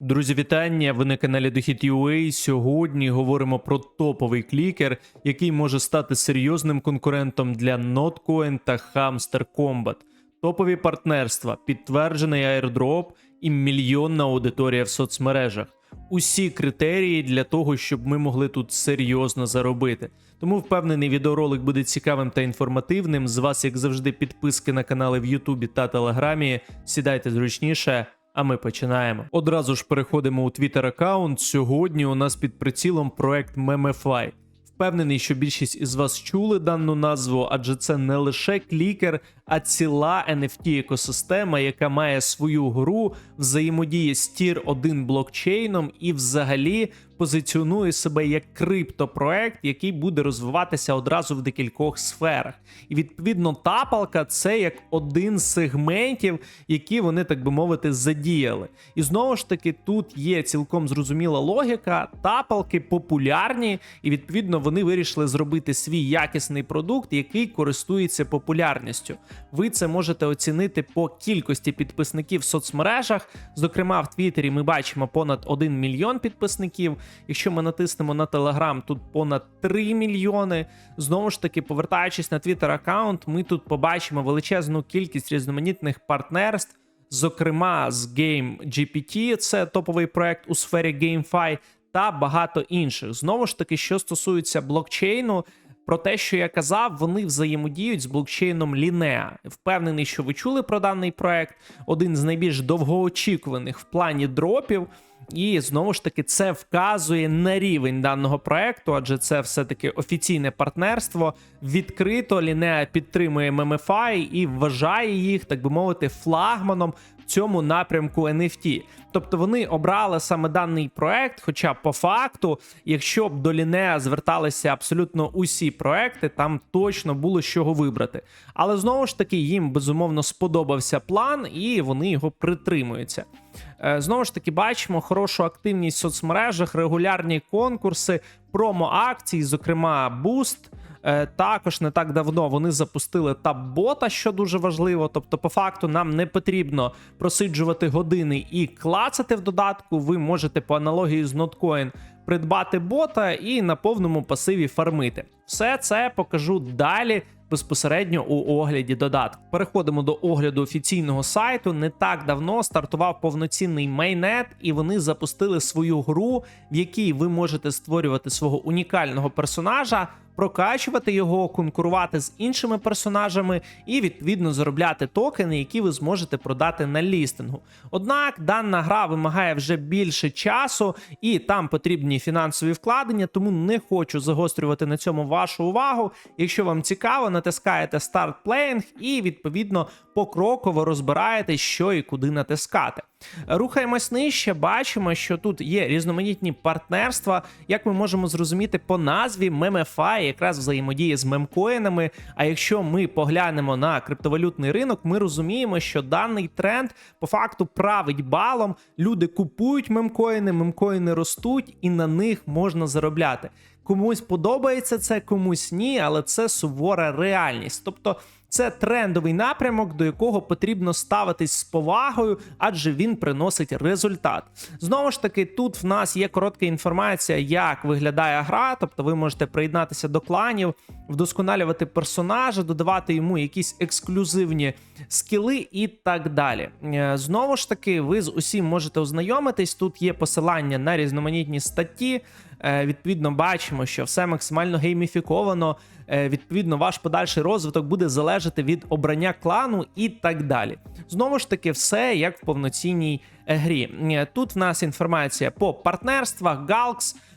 Друзі, вітання! Ви на каналі Дохід.ua. Сьогодні говоримо про топовий клікер, який може стати серйозним конкурентом для Notcoin та Hamster Combat. Топові партнерства, підтверджений airdrop і мільйонна аудиторія в соцмережах. Усі критерії для того, щоб ми могли тут серйозно заробити. Тому впевнений, відеоролик буде цікавим та інформативним. З вас, як завжди, підписки на канали в Ютубі та Телеграмі. Сідайте зручніше. А ми починаємо. Одразу ж переходимо у Twitter аккаунт. Сьогодні у нас під прицілом проект Memefly. Впевнений, що більшість із вас чули дану назву, адже це не лише клікер, а ціла NFT екосистема, яка має свою гру, взаємодіє з Tier 1 блокчейном і взагалі позиціонує себе як криптопроект, який буде розвиватися одразу в декількох сферах. І відповідно тапалка це як один з сегментів, які вони, так би мовити, задіяли. І знову ж таки, тут є цілком зрозуміла логіка. Тапалки популярні, і відповідно вони вирішили зробити свій якісний продукт, який користується популярністю. Ви це можете оцінити по кількості підписників в соцмережах. Зокрема, в Твіттері ми бачимо понад 1 мільйон підписників. Якщо ми натиснемо на Телеграм, тут понад 3 мільйони. Знову ж таки, повертаючись на Twitter аккаунт, ми тут побачимо величезну кількість різноманітних партнерств. Зокрема, з Game GPT, це топовий проект у сфері GameFi, та багато інших. Знову ж таки, що стосується блокчейну, про те, що я казав, вони взаємодіють з блокчейном Linea. Впевнений, що ви чули про даний проект, один з найбільш довгоочікуваних в плані дропів. І знову ж таки, це вказує на рівень даного проекту, адже це все-таки офіційне партнерство. Відкрито Лінеа підтримує MMFI і вважає їх, так би мовити, флагманом цьому напрямку NFT. Тобто вони обрали саме даний проект. Хоча по факту, якщо б до Лінеа зверталися абсолютно усі проекти, там точно було з чого вибрати. Але знову ж таки, їм безумовно сподобався план, і вони його притримуються. Е, Знову ж таки, бачимо хорошу активність в соцмережах, регулярні конкурси, промо-акції, зокрема, Boost. Е, Також не так давно вони запустили таб-бота, що дуже важливо. Тобто, по факту, нам не потрібно просиджувати години і клацати в додатку. Ви можете по аналогії з Notcoin придбати бота і на повному пасиві фармити. Все це покажу далі. Безпосередньо у огляді додатку. Переходимо до огляду офіційного сайту. Не так давно стартував повноцінний майнет, і вони запустили свою гру, в якій ви можете створювати свого унікального персонажа, прокачувати його, конкурувати з іншими персонажами і відповідно заробляти токени, які ви зможете продати на лістингу. Однак дана гра вимагає вже більше часу, і там потрібні фінансові вкладення, тому не хочу загострювати на цьому вашу увагу. Якщо вам цікаво, натискаєте Start Playing і відповідно покроково розбираєте, що і куди натискати. Рухаємось нижче, бачимо, що тут є різноманітні партнерства. Як ми можемо зрозуміти по назві, MemeFi якраз взаємодіє з мемкоїнами. А якщо ми поглянемо на криптовалютний ринок, ми розуміємо, що даний тренд по факту править балом. Люди купують мемкоїни, мемкоїни ростуть, і на них можна заробляти. Комусь подобається це, комусь ні, але це сувора реальність. Тобто. Це трендовий напрямок, до якого потрібно ставитись з повагою, адже він приносить результат. Знову ж таки, тут в нас є коротка інформація, як виглядає гра. Тобто, ви можете приєднатися до кланів, вдосконалювати персонажа, додавати йому якісь ексклюзивні скіли і так далі. Е, Знову ж таки, ви з усім можете ознайомитись. Тут є посилання на різноманітні статті. Е, Відповідно, бачимо, що все максимально гейміфіковано. Е, Відповідно, ваш подальший розвиток буде залежати від обрання клану і так далі. Знову ж таки, все як в повноцінній е, грі. Е, Тут в нас інформація по партнерствах,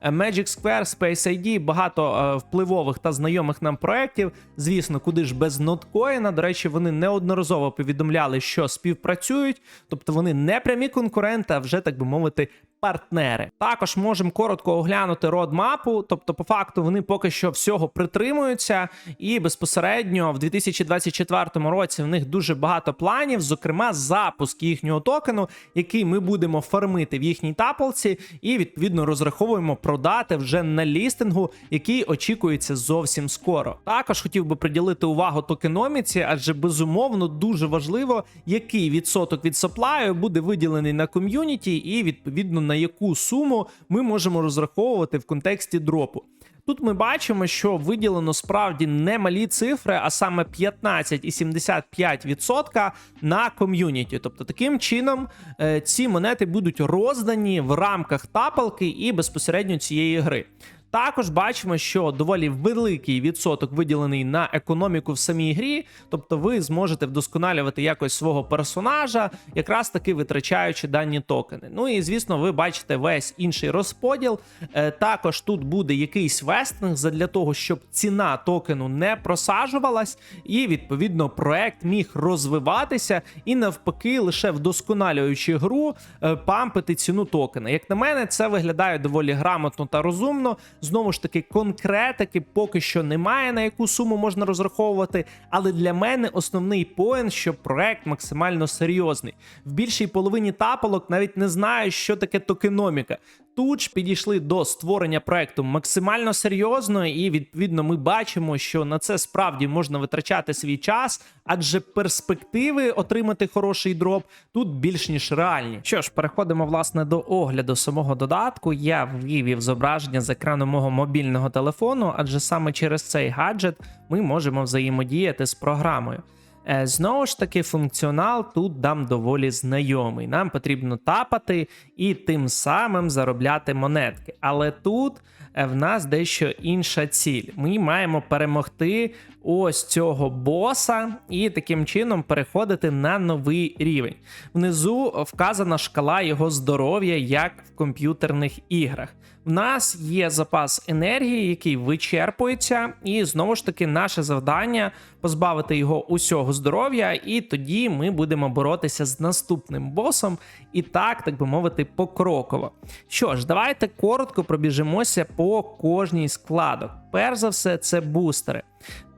е, Magic Square, Space ID, багато впливових та знайомих нам проєктів. Звісно, куди ж без ноткоїна. До речі, вони неодноразово повідомляли, що співпрацюють, тобто вони не прямі конкуренти, а вже так би мовити. Партнери. Також можемо коротко оглянути родмапу, тобто, по факту, вони поки що всього притримуються, і безпосередньо в 2024 році в них дуже багато планів, зокрема, запуск їхнього токену, який ми будемо фармити в їхній таполці, і відповідно розраховуємо продати вже на лістингу, який очікується зовсім скоро. Також хотів би приділити увагу токеноміці, адже безумовно дуже важливо, який відсоток від саплаю буде виділений на ком'юніті, і відповідно на яку суму ми можемо розраховувати в контексті дропу. Тут ми бачимо, що виділено справді немалі цифри, а саме 15,75% на ком'юніті. Тобто, таким чином е, ці монети будуть роздані в рамках тапалки і безпосередньо цієї гри. Також бачимо, що доволі великий відсоток виділений на економіку в самій грі, тобто ви зможете вдосконалювати якось свого персонажа, якраз таки витрачаючи дані токени. Ну і звісно, ви бачите весь інший розподіл. Е, Також тут буде якийсь вестинг для того, щоб ціна токену не просаджувалась, і відповідно проект міг розвиватися і навпаки, лише вдосконалюючи гру, е, пампити ціну токена. Як на мене, це виглядає доволі грамотно та розумно. Знову ж таки, конкретики поки що немає, на яку суму можна розраховувати. Але для мене основний поінт, що проект максимально серйозний. В більшій половині тапалок навіть не знаю, що таке токеноміка. Тут ж підійшли до створення проекту максимально серйозно, і відповідно ми бачимо, що на це справді можна витрачати свій час, адже перспективи отримати хороший дроп тут більш ніж реальні. Що ж, переходимо власне до огляду самого додатку. Я вивів зображення з екрану мого мобільного телефону, адже саме через цей гаджет ми можемо взаємодіяти з програмою. Е, Знову ж таки, функціонал тут дам доволі знайомий. Нам потрібно тапати і тим самим заробляти монетки. Але тут в нас дещо інша ціль. Ми маємо перемогти ось цього боса і таким чином переходити на новий рівень. Внизу вказана шкала його здоров'я, як в комп'ютерних іграх. В нас є запас енергії, який вичерпується, і знову ж таки, наше завдання позбавити його усього здоров'я, і тоді ми будемо боротися з наступним босом, і так, так би мовити, покроково. Що ж, давайте коротко пробіжимося по кожній складок. Перш за все, це бустери.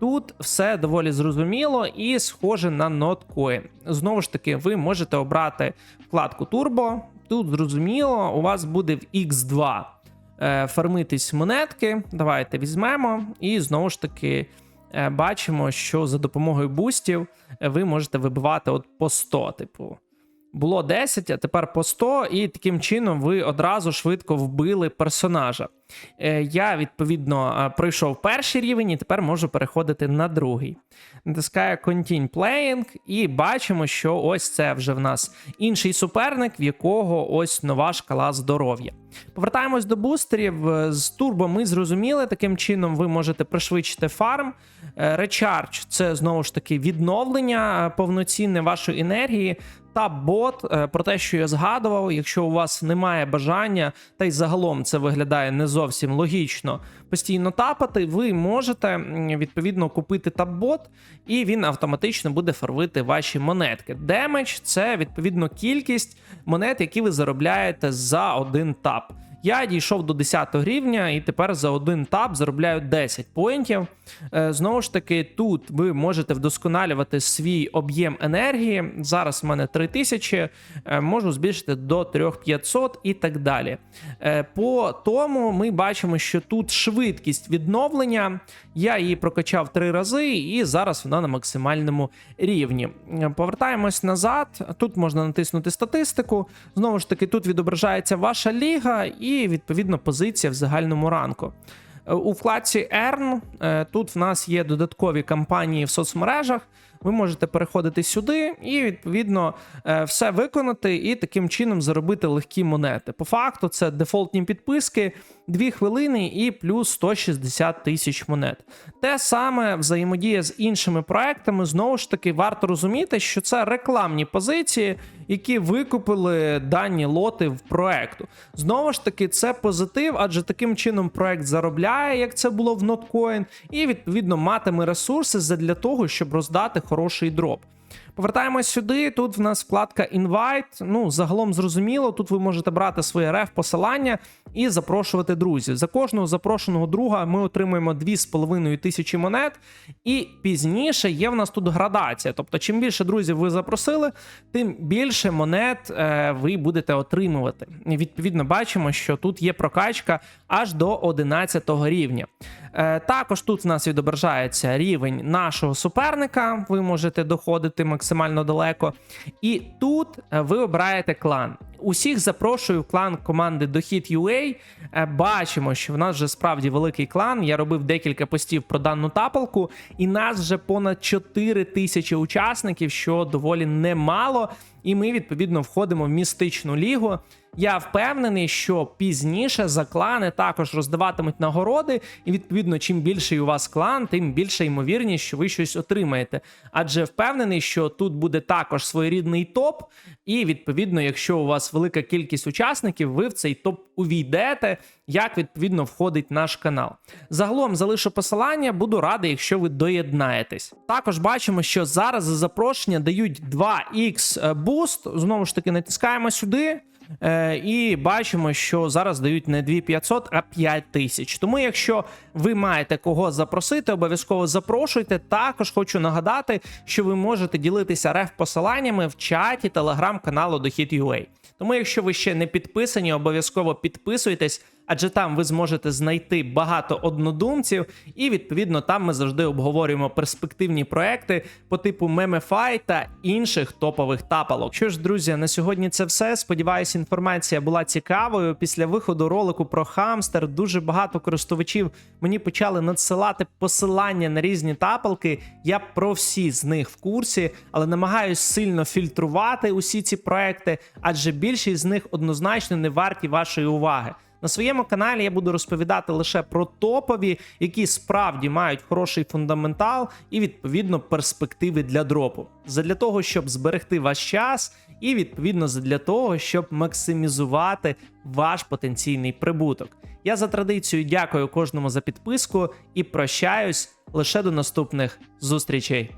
Тут все доволі зрозуміло і схоже на NotCoin. Знову ж таки, ви можете обрати вкладку Turbo. Тут зрозуміло, у вас буде в X2 е, фармитись монетки. Давайте візьмемо, і знову ж таки е, бачимо, що за допомогою бустів е, ви можете вибивати от по 100, типу. Було 10, а тепер по 100, і таким чином ви одразу швидко вбили персонажа. Е, Я, відповідно, е, пройшов перший рівень і тепер можу переходити на другий. Натискаю Continue Playing, і бачимо, що ось це вже в нас інший суперник, в якого ось нова шкала здоров'я. Повертаємось до бустерів. Е, З турбо ми зрозуміли, таким чином ви можете пришвидшити фарм. Recharge – це знову ж таки відновлення повноцінне вашої енергії. Та бот е, про те, що я згадував, якщо у вас немає бажання, та й загалом це виглядає не зовсім логічно постійно тапати, ви можете відповідно купити таб-бот, і він автоматично буде фарвити ваші монетки. Демедж це відповідно кількість монет, які ви заробляєте за один тап. Я дійшов до 10 рівня, і тепер за один тап заробляю 10 поінтів. Е, Знову ж таки, тут ви можете вдосконалювати свій об'єм енергії. Зараз в мене 3000, е, можу збільшити до 3500 і так далі. Е, По тому ми бачимо, що тут швидкість відновлення. Я її прокачав три рази, і зараз вона на максимальному рівні. Повертаємось назад. Тут можна натиснути статистику. Знову ж таки, тут відображається ваша ліга і відповідно позиція в загальному ранку. Е, У вкладці Earn е, тут в нас є додаткові кампанії в соцмережах. Ви можете переходити сюди і відповідно е, все виконати, і таким чином заробити легкі монети. По факту, це дефолтні підписки, 2 хвилини і плюс 160 тисяч монет. Те саме взаємодія з іншими проектами. Знову ж таки, варто розуміти, що це рекламні позиції, які викупили дані лоти в проекту. Знову ж таки, це позитив, адже таким чином проект заробляє, як це було в Notcoin, і відповідно матиме ресурси для того, щоб роздати хороший дроп. Повертаємось сюди. Тут в нас вкладка Invite. Ну, загалом зрозуміло. Тут ви можете брати своє реф посилання і запрошувати друзів. За кожного запрошеного друга ми отримуємо 2,5 тисячі монет. І пізніше є в нас тут градація. Тобто, чим більше друзів ви запросили, тим більше монет е, ви будете отримувати. І відповідно бачимо, що тут є прокачка аж до 11 рівня. Е, Також тут в нас відображається рівень нашого суперника. Ви можете доходити максимально далеко. І тут е, ви обираєте клан. Усіх запрошую в клан команди Дохід.ua. Е, Бачимо, що в нас вже справді великий клан. Я робив декілька постів про дану тапалку, і нас вже понад 4 тисячі учасників, що доволі немало. І ми відповідно входимо в містичну лігу. Я впевнений, що пізніше за клани також роздаватимуть нагороди, і відповідно, чим більший у вас клан, тим більша ймовірність, що ви щось отримаєте. Адже впевнений, що тут буде також своєрідний топ, і відповідно, якщо у вас велика кількість учасників, ви в цей топ увійдете, як відповідно входить наш канал. Загалом залишу посилання, буду радий, якщо ви доєднаєтесь. Також бачимо, що зараз за запрошення дають 2x буст. Знову ж таки, натискаємо сюди. Е, і бачимо, що зараз дають не 2500, а 5000. Тому, якщо ви маєте кого запросити, обов'язково запрошуйте. Також хочу нагадати, що ви можете ділитися реф-посиланнями в чаті телеграм-каналу Дохід.ua. Тому, якщо ви ще не підписані, обов'язково підписуйтесь, адже там ви зможете знайти багато однодумців, і відповідно там ми завжди обговорюємо перспективні проекти по типу Memify та інших топових тапалок. Що ж, друзі, на сьогодні це все. Сподіваюся, інформація була цікавою. Після виходу ролику про хамстер дуже багато користувачів мені почали надсилати посилання на різні тапалки. Я про всі з них в курсі, але намагаюсь сильно фільтрувати усі ці проекти, адже більшість з них однозначно не варті вашої уваги. На своєму каналі я буду розповідати лише про топові, які справді мають хороший фундаментал і відповідно перспективи для дропу. Задля того, щоб зберегти ваш час, і відповідно задля того, щоб максимізувати ваш потенційний прибуток. Я за традицією дякую кожному за підписку і прощаюсь лише до наступних зустрічей.